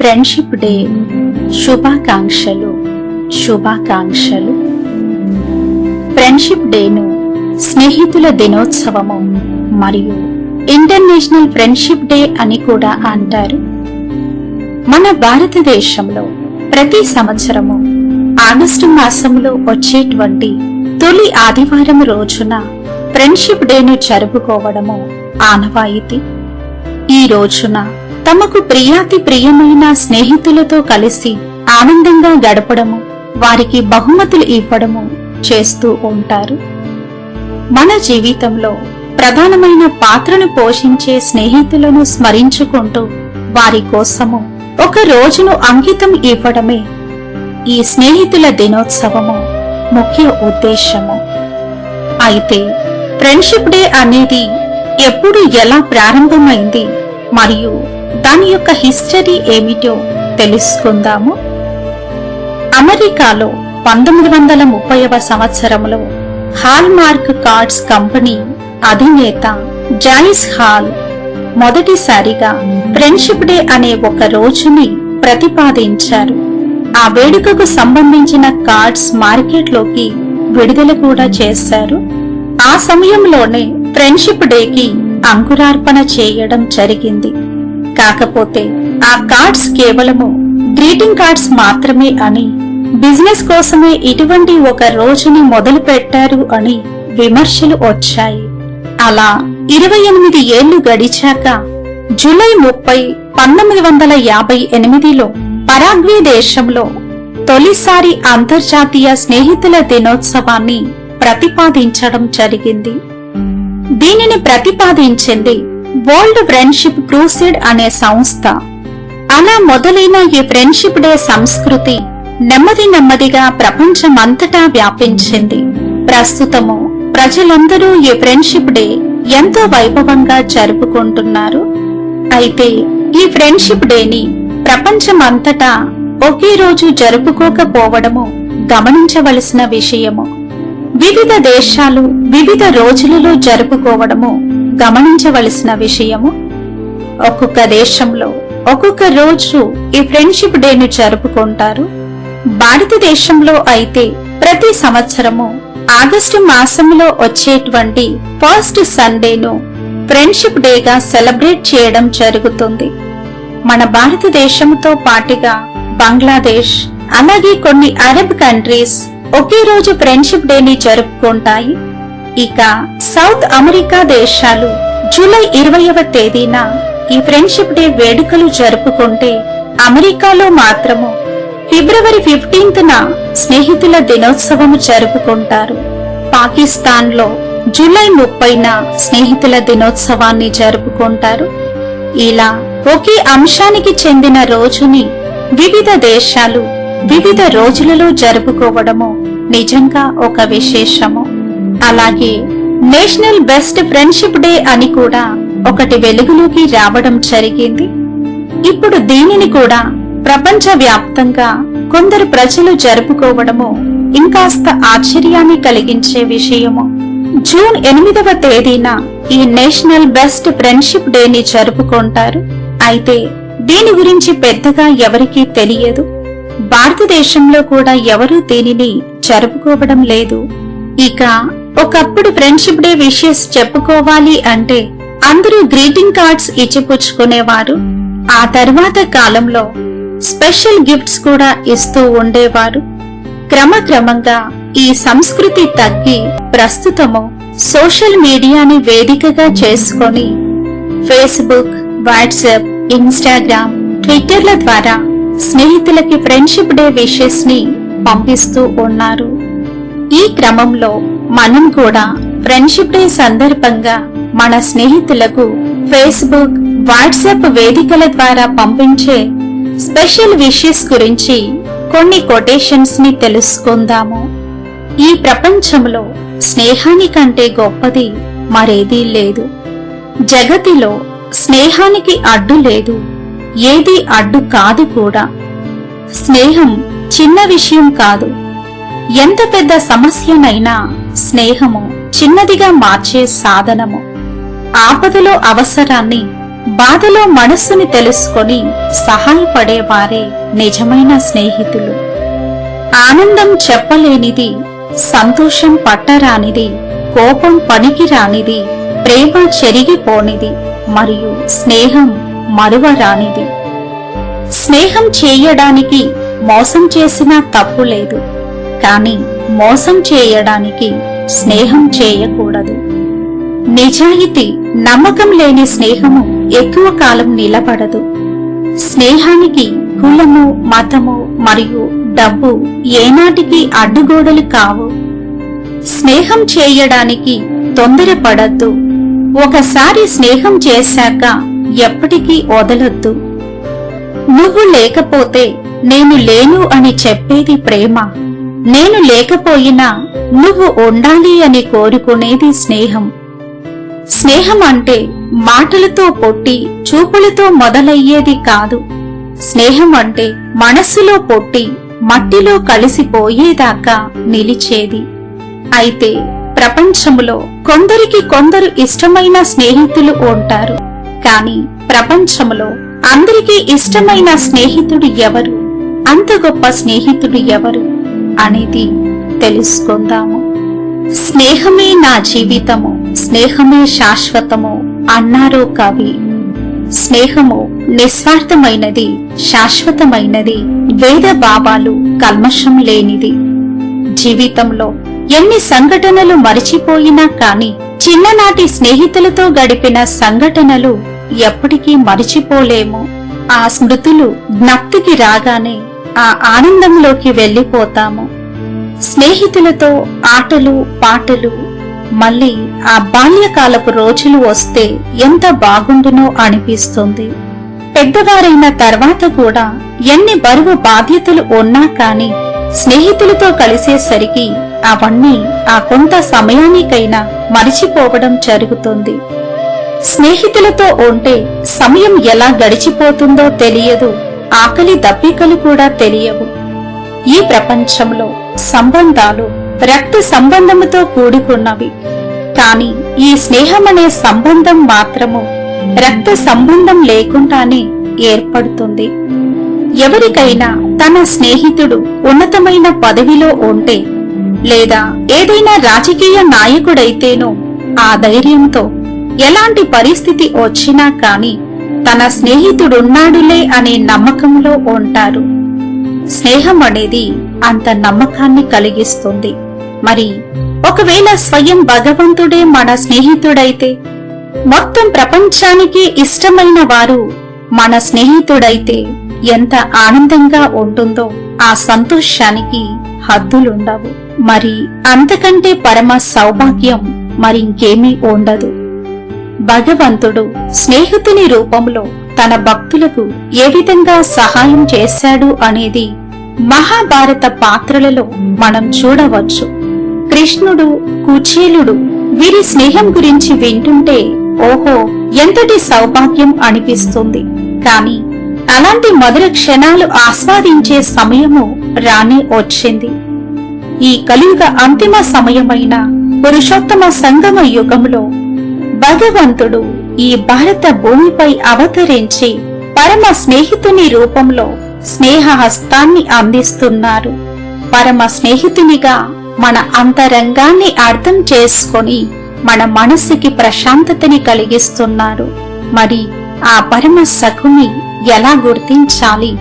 Friendship day శుభాకాంక్షలు శుభాకాంక్షలు. Friendship డేను స్నేహితుల దినోత్సవము మరియు ఇంటర్నేషనల్ ఫ్రెండ్షిప్ డే అని కూడా అంటారు. మన భారతదేశంలో ప్రతి సంవత్సరము ఆగస్టు మాసంలో వచ్చేటువంటి తొలి ఆదివారం రోజున ఫ్రెండ్షిప్ డేను జరుపుకోవడము ఆనవాయితీ. ఈ రోజున తమకు ప్రియాతి ప్రియమైన స్నేహితులతో కలిసి ఆనందంగా గడపడము వారికి బహుమతులు ఇవ్వడము చేస్తూ ఉంటారు. మన జీవితంలో ప్రధానమైన పాత్రను పోషించే స్నేహితులను స్మరించుకుంటూ వారి కోసము ఒక రోజును అంకితం ఇవ్వడమే ఈ స్నేహితుల దినోత్సవము ముఖ్య ఉద్దేశము. అయితే ఫ్రెండ్షిప్ డే అనేది ఎప్పుడు ఎలా ప్రారంభమైంది మరియు దాని యొక్క హిస్టరీ ఏమిటో తెలుసుకుందాము. అమెరికాలో పంతొమ్మిది వందల ముప్పైవ సంవత్సరంలో హాల్ మార్క్ కార్డ్స్ కంపెనీ అధినేత జాయిస్ హాల్ మొదటిసారిగా ఫ్రెండ్షిప్ డే అనే ఒక రోజుని ప్రతిపాదించారు. ఆ వేడుకకు సంబంధించిన కార్డ్స్ మార్కెట్లోకి విడుదల కూడా చేశారు. ఆ సమయంలోనే ఫ్రెండ్షిప్ డేకి అంకురార్పణ చేయడం జరిగింది. కాకపోతే ఆ కార్డ్స్ కేవలము గ్రీటింగ్ కార్డ్స్ మాత్రమే అని బిజినెస్ కోసమే ఇటువంటి ఒక రోజుని మొదలు పెట్టారు అని విమర్శలు వచ్చాయి. అలా ఇరవై ఎనిమిది ఏళ్ళు గడిచాక జూలై ముప్పై పంతొమ్మిది వందల యాభై ఎనిమిదిలో పరాగ్వే దేశంలో తొలిసారి అంతర్జాతీయ స్నేహితుల దినోత్సవాన్ని ప్రతిపాదించడం జరిగింది. దీనిని ప్రతిపాదించింది వరల్డ్ ఫ్రెండ్షిప్ క్రూసిడ్ అనే సంస్థ. అలా మొదలైన ఈ ఫ్రెండ్షిప్ డే సంస్కృతి నెమ్మది నెమ్మదిగా ప్రపంచమంతటా వ్యాపించింది. ప్రస్తుతము ప్రజలందరూ ఈ ఫ్రెండ్షిప్ డే ఎంతో వైభవంగా జరుపుకుంటున్నారు. అయితే ఈ ఫ్రెండ్షిప్ డేని ప్రపంచమంతటా ఒకే రోజు జరుపుకోకపోవడము గమనించవలసిన విషయము. వివిధ దేశాలు వివిధ రోజులలో జరుపుకోవడము గమనించవలసిన విషయము ఒక్కొక్క దేశంలో ఒక్కొక్క రోజు ఈ ఫ్రెండ్షిప్ డేను జరుపుకుంటారు. భారతదేశంలో అయితే ప్రతి సంవత్సరము ఆగస్టు మాసంలో వచ్చేటువంటి ఫస్ట్ సండేను ఫ్రెండ్షిప్ డేగా సెలబ్రేట్ చేయడం జరుగుతుంది. మన భారతదేశంతో పాటుగా బంగ్లాదేశ్ అలాగే కొన్ని అరబ్ కంట్రీస్ ఒకే రోజు ఫ్రెండ్షిప్ డేని జరుపుకుంటాయి. ఇక సౌత్ అమెరికా దేశాలు జూలై ఇరవయవ తేదీన ఈ ఫ్రెండ్షిప్ డే వేడుకలు జరుపుకుంటే అమెరికాలో మాత్రము ఫిబ్రవరి ఫిఫ్టీన్త్ స్నేహితుల దినోత్సవము జరుపుకుంటారు. పాకిస్తాన్లో జూలై ముప్పైన స్నేహితుల దినోత్సవాన్ని జరుపుకుంటారు. ఇలా ఒకే అంశానికి చెందిన రోజుని వివిధ దేశాలు వివిధ రోజులలో జరుపుకోవడము నిజంగా ఒక విశేషము. అలాగే నేషనల్ బెస్ట్ ఫ్రెండ్షిప్ డే అని కూడా ఒకటి వెలుగులోకి రావడం జరిగింది. ఇప్పుడు దీనిని కూడా ప్రపంచ వ్యాప్తంగా కొందరు ప్రజలు జరుపుకోవడము ఇంకాస్త ఆశ్చర్యాన్ని కలిగించే విషయము. జూన్ ఎనిమిదవ తేదీన ఈ నేషనల్ బెస్ట్ ఫ్రెండ్షిప్ డేని జరుపుకుంటారు. అయితే దీని గురించి పెద్దగా ఎవరికీ తెలియదు. భారతదేశంలో కూడా ఎవరూ దీనిని జరుపుకోవడం లేదు. ఇక ఒకప్పుడు ఫ్రెండ్షిప్ డే విషెస్ చెప్పుకోవాలి అంటే అందరూ గ్రీటింగ్ కార్డ్స్ ఇచ్చిపుచ్చుకునేవారు. ఆ తర్వాత కాలంలో స్పెషల్ గిఫ్ట్స్ కూడా ఇస్తూ ఉండేవారు. క్రమక్రమంగా ఈ సంస్కృతి తగ్గి ప్రస్తుతము సోషల్ మీడియాని వేదికగా చేసుకొని ఫేస్బుక్ వాట్సాప్ ఇన్స్టాగ్రామ్ ట్విట్టర్ల ద్వారా స్నేహితులకి ఫ్రెండ్షిప్ డే విషెస్ని పంపిస్తూ ఉన్నారు. ఈ క్రమంలో మనం కూడా ఫ్రెండ్షిప్ డే సందర్భంగా మన స్నేహితులకు ఫేస్బుక్ వాట్సాప్ వేదికల ద్వారా పంపించే స్పెషల్ విషెస్ గురించి కొన్ని కొటేషన్స్ని తెలుసుకుందాము. ఈ ప్రపంచంలో స్నేహానికంటే గొప్పది మరేదీ లేదు. జగతిలో స్నేహానికి అడ్డు లేదు ఏది అడ్డు కాదు కూడా. స్నేహం చిన్న విషయం కాదు. ఎంత పెద్ద సమస్యనైనా స్నేహము చిన్నదిగా మార్చే సాధనము. ఆపదలో అవసరాన్ని బాధలో మనస్సుని తెలుసుకొని సహాయపడేవారే నిజమైన స్నేహితులు. ఆనందం చెప్పలేనిది సంతోషం పట్టరానిది కోపం పనికి రానిది ప్రేమ చెరిగిపోనిది మరియు స్నేహం మరువరానిది. స్నేహం చేయడానికి మోసం చేసినా తప్పు లేదు. కాని మోసం చేయడానికి స్నేహం చేయకూడదు. నిజాయితీ నమ్మకం లేని స్నేహము ఎక్కువ కాలం నిలబడదు. స్నేహానికి కులము మతము మరియు డబ్బు ఏనాటికి అడ్డుగోడలు కావు. స్నేహం చేయడానికి తొందరపడద్దు. ఒకసారి స్నేహం చేశాక ఎప్పటికీ వదలొద్దు. నువ్వు లేకపోతే నేను లేను అని చెప్పేది ప్రేమ. నేను లేకపోయినా నువ్వు ఉండాలి అని కోరుకునేది స్నేహం. స్నేహం అంటే మాటలతో పొట్టి చూపులతో మొదలయ్యేది కాదు. స్నేహం అంటే మనస్సులో పొట్టి మట్టిలో కలిసిపోయేదాకా నిలిచేది. అయితే ప్రపంచములో కొందరికి కొందరు ఇష్టమైన స్నేహితులు ఉంటారు. కాని ప్రపంచములో అందరికీ ఇష్టమైన స్నేహితుడు ఎవరు? అంత గొప్ప స్నేహితుడు ఎవరు? అనేది తెలుసుకుందాము. స్నేహమే నా జీవితము స్నేహమే శాశ్వతము అన్నారు కవి. స్నేహము నిస్వార్థమైనది శాశ్వతమైనది వేద భావాలు కల్మషం లేనిది. జీవితంలో ఎన్ని సంఘటనలు మరిచిపోయినా కాని చిన్ననాటి స్నేహితులతో గడిపిన సంఘటనలు ఎప్పటికీ మరిచిపోలేము. ఆ స్మృతులు జ్ఞప్తికి రాగానే ఆ ఆనందంలోకి వెళ్ళిపోతాము. స్నేహితులతో ఆటలు పాటలు మళ్ళీ ఆ బాల్యకాలపు రోజులు వస్తే ఎంత బాగుండునో అనిపిస్తుంది. పెద్దవారైన తర్వాత కూడా ఎన్ని బరువు బాధ్యతలు ఉన్నా కాని స్నేహితులతో కలిసేసరికి అవన్నీ ఆ కొంత సమయానికైనా మరిచిపోవడం జరుగుతుంది. స్నేహితులతో ఉంటే సమయం ఎలా గడిచిపోతుందో తెలియదు. ఆకలి దప్పికలు కూడా తెలియవు. ఈ ప్రపంచంలో సంబంధాలు రక్త సంబంధముతో కూడుకున్నవి. కాని ఈ స్నేహమనే సంబంధం మాత్రము రక్త సంబంధం లేకుండానే ఏర్పడుతుంది. ఎవరికైనా తన స్నేహితుడు ఉన్నతమైన పదవిలో ఉంటే లేదా ఏదైనా రాజకీయ నాయకుడైతేనో ఆ ధైర్యంతో ఎలాంటి పరిస్థితి వచ్చినా కాని తన స్నేహితుడున్నాడులే అనే నమ్మకంలో ఉంటారు. స్నేహం అనేది అంత నమ్మకాన్ని కలిగిస్తుంది. మరి ఒకవేళ స్వయం భగవంతుడే మన స్నేహితుడైతే మొత్తం ప్రపంచానికి ఇష్టమైన వారు మన స్నేహితుడైతే ఎంత ఆనందంగా ఉంటుందో ఆ సంతోషానికి హద్దులుండవు. మరి అంతకంటే పరమ సౌభాగ్యం మరింకేమీ ఉండదు. భగవంతుడు స్నేహితుని రూపంలో తన భక్తులకు ఏ విధంగా సహాయం చేశాడు అనేది మహాభారత పాత్రలలో మనం చూడవచ్చు. కృష్ణుడు కుచేలుడు వీరి స్నేహం గురించి వింటుంటే ఓహో ఎంతటి సౌభాగ్యం అనిపిస్తుంది. కాని అలాంటి మధుర క్షణాలు ఆస్వాదించే సమయము రానే వచ్చింది. ఈ కలియుగ అంతిమ సమయమైన పురుషోత్తమ సంగమ యుగంలో భగవంతుడు ఈ భారత భూమిపై అవతరించి పరమ స్నేహితుని రూపంలో స్నేహ హస్తాన్ని అందిస్తున్నారు. పరమ స్నేహితునిగా మన అంతరంగాన్ని అర్థం చేసుకొని మన మనసుకి ప్రశాంతతని కలిగిస్తున్నారు. మరి ఆ పరమ సఖుని ఎలా గుర్తించాలి?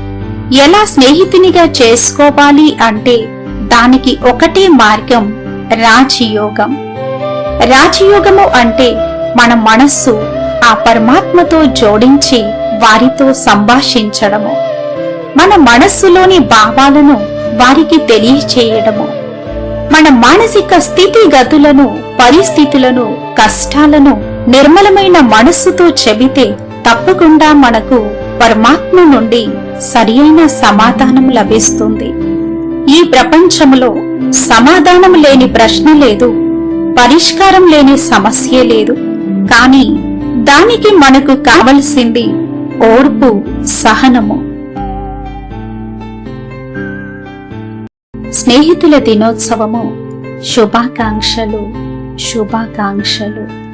ఎలా స్నేహితునిగా చేసుకోవాలి అంటే దానికి ఒకటే మార్గం రాజయోగం. రాజయోగము అంటే మన మనస్సు ఆ పరమాత్మతో జోడించి వారితో సంభాషించడము. మన మనస్సులోని భావాలను వారికి తెలియచేయడము. మన మానసిక స్థితిగతులను పరిస్థితులను కష్టాలను నిర్మలమైన మనస్సుతో చెబితే తప్పకుండా మనకు పరమాత్మ నుండి సరియైన సమాధానం లభిస్తుంది. ఈ ప్రపంచంలో సమాధానం లేని ప్రశ్న లేదు పరిష్కారం లేని సమస్య లేదు. కానీ దానికి మనకు కావలసింది ఓర్పు సహనము. స్నేహితుల దినోత్సవము. శుభాకాంక్షలు శుభాకాంక్షలు.